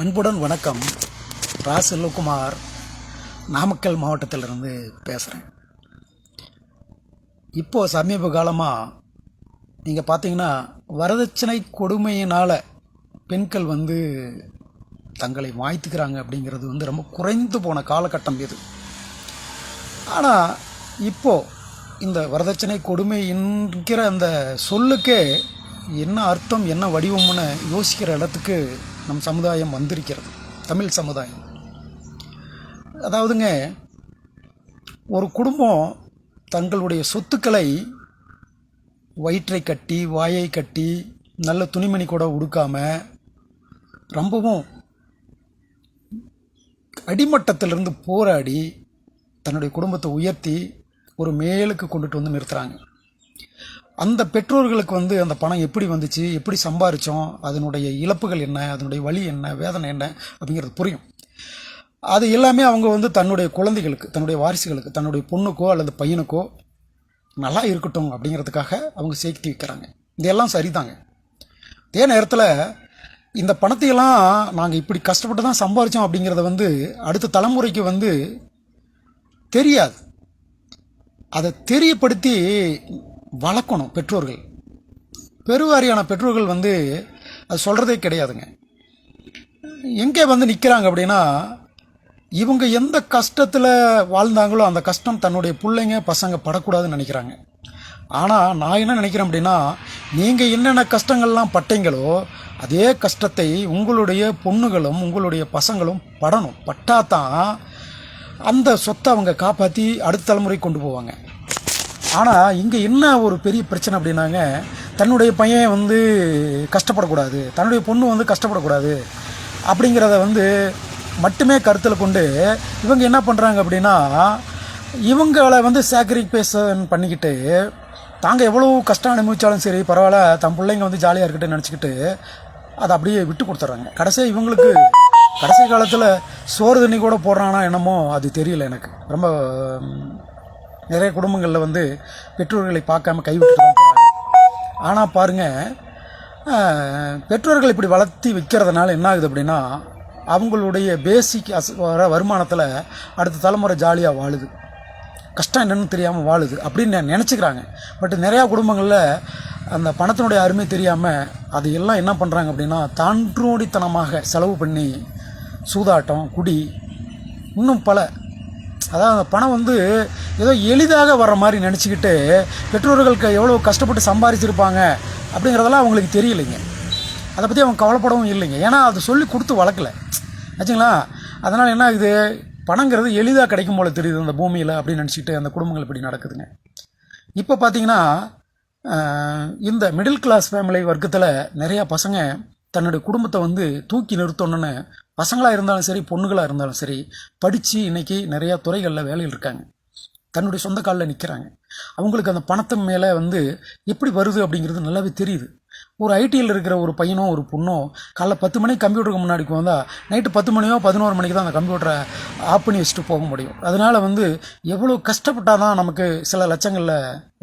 அன்புடன் வணக்கம். ரா செல்வகுமார் நாமக்கல் மாவட்டத்திலிருந்து பேசுகிறேன் இப்போது சமீப காலமாக நீங்கள் பார்த்தீங்கன்னா வரதட்சணை கொடுமையினால் பெண்கள் வந்து தங்களை மாய்த்துக்கிறாங்க அப்படிங்கிறது வந்து ரொம்ப குறைந்து போன காலகட்டம் இது. ஆனால் இப்போது இந்த வரதட்சணை கொடுமை என்கிற அந்த சொல்லுக்கே என்ன அர்த்தம் என்ன வடிவம்னு யோசிக்கிற இடத்துக்கு நம் சமுதாயம் வந்திருக்கிறது. தமிழ் சமுதாயம். அதாவதுங்க ஒரு குடும்பம் தங்களுடைய சொத்துக்களை வயிற்றை கட்டி வாயை கட்டி நல்ல துணிமணி கூட உடுக்காம ரொம்பவும் அடிமட்டத்திலிருந்து போராடி தன்னுடைய குடும்பத்தை உயர்த்தி ஒரு மேலுக்கு கொண்டுட்டு வந்து நிறுத்துகிறாங்க அந்த பெற்றோர்களுக்கு வந்து அந்த பணம் எப்படி வந்துச்சு எப்படி சம்பாரித்தோம் அதனுடைய இழப்புகள் என்ன அதனுடைய வழி என்ன வேதனை என்ன அப்படிங்கிறது புரியும். அது எல்லாமே அவங்க வந்து தன்னுடைய குழந்தைகளுக்கு தன்னுடைய வாரிசுகளுக்கு தன்னுடைய பொண்ணுக்கோ அல்லது பையனுக்கோ நல்லா இருக்கட்டும் அப்படிங்கிறதுக்காக அவங்க சேர்த்து வைக்கிறாங்க. இதெல்லாம் சரிதாங்க. அதே நேரத்தில் இந்த பணத்தையெல்லாம் நாங்கள் இப்படி கஷ்டப்பட்டு தான் சம்பாரித்தோம் அப்படிங்கிறத வந்து அடுத்த தலைமுறைக்கு வந்து தெரியாது. அதை தெரியப்படுத்தி வளர்க்கணும் பெற்றோர்கள். பெருவாரியான பெற்றோர்கள் வந்து அது சொல்கிறதே கிடையாதுங்க. எங்கே வந்து நிற்கிறாங்க அப்படின்னா இவங்க எந்த கஷ்டத்தில் வாழ்ந்தாங்களோ அந்த கஷ்டம் தன்னுடைய பிள்ளைங்க பசங்க படக்கூடாதுன்னு நினைக்கிறாங்க. ஆனால் நான் என்ன நினைக்கிறேன் அப்படின்னா நீங்கள் என்னென்ன கஷ்டங்கள்லாம் பட்டீங்களோ அதே கஷ்டத்தை உங்களுடைய பொண்ணுகளும் உங்களுடைய பசங்களும் படணும். பட்டாதான் அந்த சொத்தை அவங்க காப்பாற்றி அடுத்த தலைமுறை கொண்டு போவாங்க. ஆனால் இங்கே என்ன ஒரு பெரிய பிரச்சனை அப்படின்னாங்க தன்னுடைய பையன் வந்து கஷ்டப்படக்கூடாது தன்னுடைய பொண்ணு வந்து கஷ்டப்படக்கூடாது அப்படிங்கிறத வந்து மட்டுமே கருத்தில் கொண்டு இவங்க என்ன பண்ணுறாங்க அப்படின்னா இவங்களை வந்து சாக்ரிஃபைஸன் பண்ணிக்கிட்டு தாங்க எவ்வளோ கஷ்டம் அனுபவித்தாலும் சரி பரவாயில்ல தன் பிள்ளைங்க வந்து ஜாலியாக இருக்கட்டும் நினச்சிக்கிட்டு அதை அப்படியே விட்டு கொடுத்துட்றாங்க. கடைசியாக இவங்களுக்கு கடைசி காலத்தில் சோறு தண்ணி கூட போடுறானா என்னமோ அது தெரியல எனக்கு. ரொம்ப நிறைய குடும்பங்களில் வந்து பெற்றோர்களை பார்க்காம கைவிட்டு தான் போகிறாங்க ஆனால் பாருங்கள் பெற்றோர்கள் இப்படி வளர்த்தி விற்கிறதுனால என்ன ஆகுது அப்படின்னா அவங்களுடைய பேசிக் அஸ் வர வருமானத்தில் அடுத்த தலைமுறை ஜாலியாக வாழுது. கஷ்டம் என்னென்னு தெரியாமல் வாழுது அப்படின்னு நெ- நினச்சிக்கிறாங்க. பட் நிறையா குடும்பங்களில் அந்த பணத்தினுடைய அருமை தெரியாமல் அது எல்லாம் என்ன பண்ணுறாங்க அப்படின்னா தான்றோடித்தனமாக செலவு பண்ணி சூதாட்டம் குடி இன்னும் பல அதாவது அந்த பணம் வந்து ஏதோ எளிதாக வர்ற மாதிரி நினச்சிக்கிட்டு பெற்றோர்களுக்கு எவ்வளோ கஷ்டப்பட்டு சம்பாதிச்சிருப்பாங்க அப்படிங்கிறதெல்லாம் அவங்களுக்கு தெரியலைங்க. அதை பற்றி அவங்க கவலைப்படவும் இல்லைங்க. ஏன்னா அது சொல்லி கொடுத்து வளர்க்கல. ஆச்சுங்களா? அதனால் என்ன ஆகுது? பணங்கிறது எளிதாக கிடைக்கும் போல தெரியுது அந்த பூமியில் அப்படின்னு நினச்சிக்கிட்டு அந்த குடும்பங்கள் இப்படி நடக்குதுங்க. இப்போ பார்த்தீங்கன்னா இந்த மிடில் கிளாஸ் ஃபேமிலி வர்க்கத்தில் நிறையா பசங்க தன்னுடைய குடும்பத்தை வந்து தூக்கி நிறுத்தணுன்னு பசங்களாக இருந்தாலும் சரி பொண்ணுகளாக இருந்தாலும் சரி படித்து இன்றைக்கி நிறையா துறைகளில் வேலையில் இருக்காங்க. தன்னுடைய சொந்த காலில் நிற்கிறாங்க அவங்களுக்கு அந்த பணத்து மேலே வந்து எப்படி வருது அப்படிங்கிறது நல்லாவே தெரியுது. ஒரு ஐடியில் இருக்கிற ஒரு பையனோ ஒரு பொண்ணோ காலைல பத்து மணிக்கு கம்ப்யூட்டருக்கு முன்னாடி வந்தால் நைட்டு பத்து மணியோ பதினோரு மணிக்கு தான் அந்த கம்ப்யூட்டரை ஆஃப் பண்ணி வச்சுட்டு போக முடியும். அதனால் வந்து எவ்வளோ கஷ்டப்பட்டால் தான் நமக்கு சில லட்சங்களில்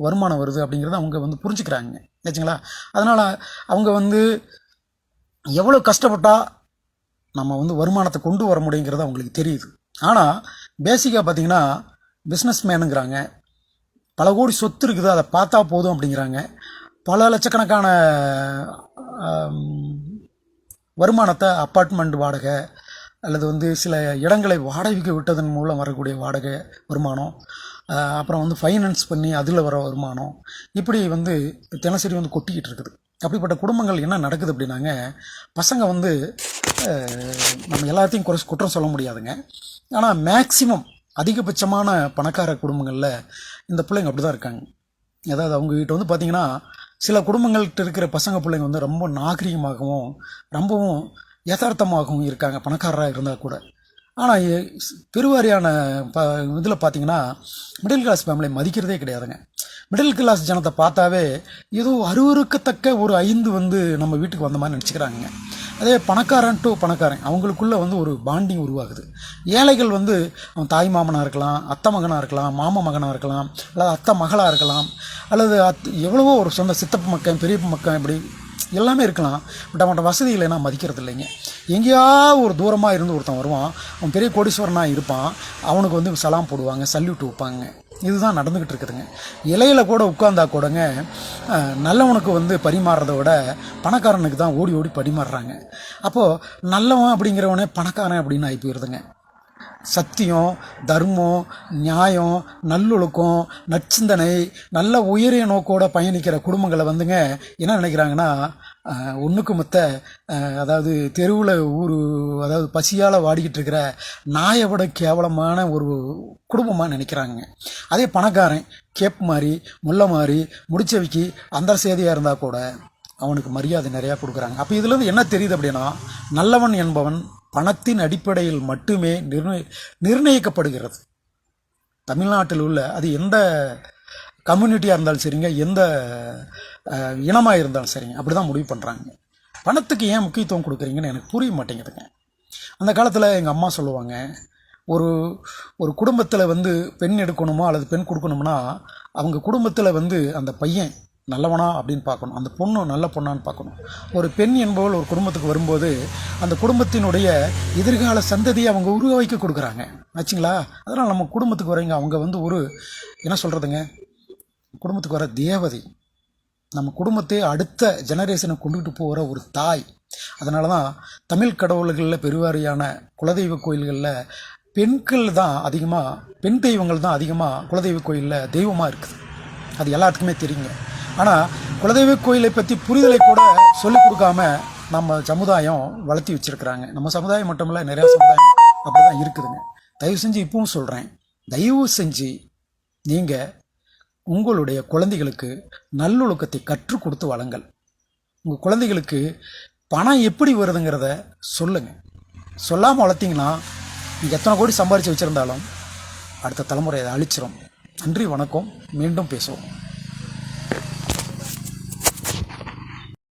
வருமானம் வருது அப்படிங்கிறத அவங்க வந்து புரிஞ்சுக்கிறாங்க. ஆச்சுங்களா அதனால் அவங்க வந்து எவ்வளோ கஷ்டப்பட்டால் நம்ம வந்து வருமானத்தை கொண்டு வர முடியுங்கிறது அவங்களுக்கு தெரியுது. ஆனால் பேசிக்காக பார்த்தீங்கன்னா பிஸ்னஸ் மேனுங்கிறாங்க பல கோடி சொத்து இருக்குது அதை பார்த்தா போதும் அப்படிங்கிறாங்க. பல லட்சக்கணக்கான வருமானத்தை அப்பார்ட்மெண்ட் வாடகை அல்லது வந்து சில இடங்களை வாடகைக்கு விட்டதன் மூலம் வரக்கூடிய வாடகை வருமானம் அப்புறம் வந்து ஃபைனான்ஸ் பண்ணி அதில் வர வருமானம் இப்படி வந்து தினசரி வந்து கொட்டிக்கிட்டு இருக்குது. அப்படிப்பட்ட குடும்பங்கள் என்ன நடக்குது அப்படின்னாங்க பசங்க வந்து நம்ம எல்லாத்தையும் குறை குற்றம் சொல்ல முடியாதுங்க. ஆனால் மேக்சிமம் அதிகபட்சமான பணக்கார குடும்பங்களில் இந்த பிள்ளைங்க அப்படி தான் இருக்காங்க. அதாவது அவங்க வீட்டை வந்து பார்த்திங்கன்னா சில குடும்பங்கள்கிட்ட இருக்கிற பசங்க பிள்ளைங்க வந்து ரொம்ப நாகரிகமாகவும் ரொம்பவும் யதார்த்தமாகவும் இருக்காங்க பணக்காரராக இருந்தால் கூட. ஆனால் பெருவாரியான ப இதில் பார்த்தீங்கன்னா மிடில் கிளாஸ் ஃபேமிலியை மதிக்கிறதே கிடையாதுங்க. மிடில் கிளாஸ் ஜனத்தை பார்த்தாவே ஏதோ அருவருக்கத்தக்க ஒரு ஐந்து வந்து நம்ம வீட்டுக்கு வந்த மாதிரி நினச்சிக்கிறாங்க அதே பணக்காரன் டு பணக்காரன் அவங்களுக்குள்ளே வந்து ஒரு பாண்டிங் உருவாகுது. ஏழைகள் வந்து அவன் தாய் மாமனாக இருக்கலாம் அத்தை மகனாக இருக்கலாம் மாமா மகனாக இருக்கலாம் அல்லது அத்தை மகளாக இருக்கலாம் அல்லது அத் எவ்வளவோ ஒரு சொந்த சித்தப்பு மக்கள் பெரியப்ப மக்கள் இப்படி எல்லாமே இருக்கலாம். பட் அவன்கிட்ட வசதி இல்லைன்னா மதிக்கிறது இல்லைங்க. எங்கேயா ஒரு தூரமாக இருந்து ஒருத்தன் வருவான் அவன் பெரிய கோடீஸ்வரனாக இருப்பான் அவனுக்கு வந்து சலாம் போடுவாங்க சல்யூட் வைப்பாங்க. இதுதான் நடந்துக்கிட்டு இருக்குதுங்க. இலையில் கூட உட்கார்ந்தா கூடங்க நல்லவனுக்கு வந்து பரிமாறுறத விட பணக்காரனுக்கு தான் ஓடி ஓடி பரிமாறுறாங்க. அப்போது நல்லவன் அப்படிங்கிறவனே பணக்காரன் அப்படின்னு ஆகி போயிடுதுங்க சத்தியம் தர்மம் நியாயம் நல்லொழுக்கம் நற்சிந்தனை நல்ல உயரிய நோக்கோட பயணிக்கிற குடும்பங்களை வந்துங்க என்ன நினைக்கிறாங்கன்னா ஒன்றுக்கு மொத்த அதாவது தெருவில் ஊர் அதாவது பசியால் வாடிக்கிட்டு இருக்கிற நாயை விட கேவலமான ஒரு குடும்பமாக நினைக்கிறாங்க அதே பணக்காரன் கேப் மாதிரி முல்லை மாதிரி முடிச்சவிக்கு அந்த சேதியாக இருந்தால் கூட அவனுக்கு மரியாதை நிறையா கொடுக்குறாங்க. அப்போ இதுலேருந்து என்ன தெரியுது அப்படின்னா நல்லவன் என்பவன் பணத்தின் அடிப்படையில் மட்டுமே நிர்ணய நிர்ணயிக்கப்படுகிறது. தமிழ்நாட்டில் உள்ள அது எந்த கம்யூனிட்டியாக இருந்தாலும் சரிங்க எந்த இனமாக இருந்தாலும் சரிங்க அப்படி தான் முடிவு பண்ணுறாங்க பணத்துக்கு ஏன் முக்கியத்துவம் கொடுக்குறீங்கன்னு எனக்கு புரிய மாட்டேங்குதுங்க. அந்த காலத்தில் எங்கள் அம்மா சொல்லுவாங்க ஒரு ஒரு குடும்பத்தில் வந்து பெண் எடுக்கணுமோ அல்லது பெண் கொடுக்கணும்னா அவங்க குடும்பத்தில் வந்து அந்த பையன் நல்லவனா அப்படின்னு பார்க்கணும். அந்த பொண்ணு நல்ல பொண்ணான்னு பார்க்கணும். ஒரு பெண் என்பவள் ஒரு குடும்பத்துக்கு வரும்போது அந்த குடும்பத்தினுடைய எதிர்கால சந்ததியை அவங்க உருவாக்கி கொடுக்குறாங்க. ஆச்சுங்களா? அதனால் நம்ம குடும்பத்துக்கு வரீங்க அவங்க வந்து ஒரு என்ன சொல்கிறதுங்க குடும்பத்துக்கு வர தேவதை. நம்ம குடும்பத்தை அடுத்த ஜெனரேஷனை கொண்டுகிட்டு போகிற ஒரு தாய். அதனால தான் தமிழ் கடவுள்களில் பெருவாரியான குலதெய்வ கோயில்களில் பெண்கள் தான் அதிகமாக பெண் தெய்வங்கள் தான் அதிகமாக குலதெய்வ கோயிலில் தெய்வமாக இருக்குது. அது எல்லாத்துக்குமே தெரியுங்க. ஆனால் குலதெய்வ கோயிலை பற்றி புரிதலை கூட சொல்லிக் கொடுக்காம நம்ம சமுதாயம் வளர்த்தி வச்சிருக்கிறாங்க. நம்ம சமுதாயம் மட்டும் இல்லை நிறையா சமுதாயம் அப்படி தான் இருக்குதுங்க. தயவு செஞ்சு இப்பவும் சொல்கிறேன் தயவு செஞ்சு நீங்கள் உங்களுடைய குழந்தைகளுக்கு நல்லொழுக்கத்தை கற்றுக் கொடுத்து வளங்கள் உங்கள் குழந்தைகளுக்கு பணம் எப்படி வருதுங்கிறத சொல்லுங்கள் சொல்லாமல் வளர்த்திங்கன்னா நீங்கள் எத்தனை கோடி சம்பாரித்து வச்சுருந்தாலும் அடுத்த தலைமுறை அதை அழிச்சிரும். நன்றி வணக்கம். மீண்டும் பேசுவோம்.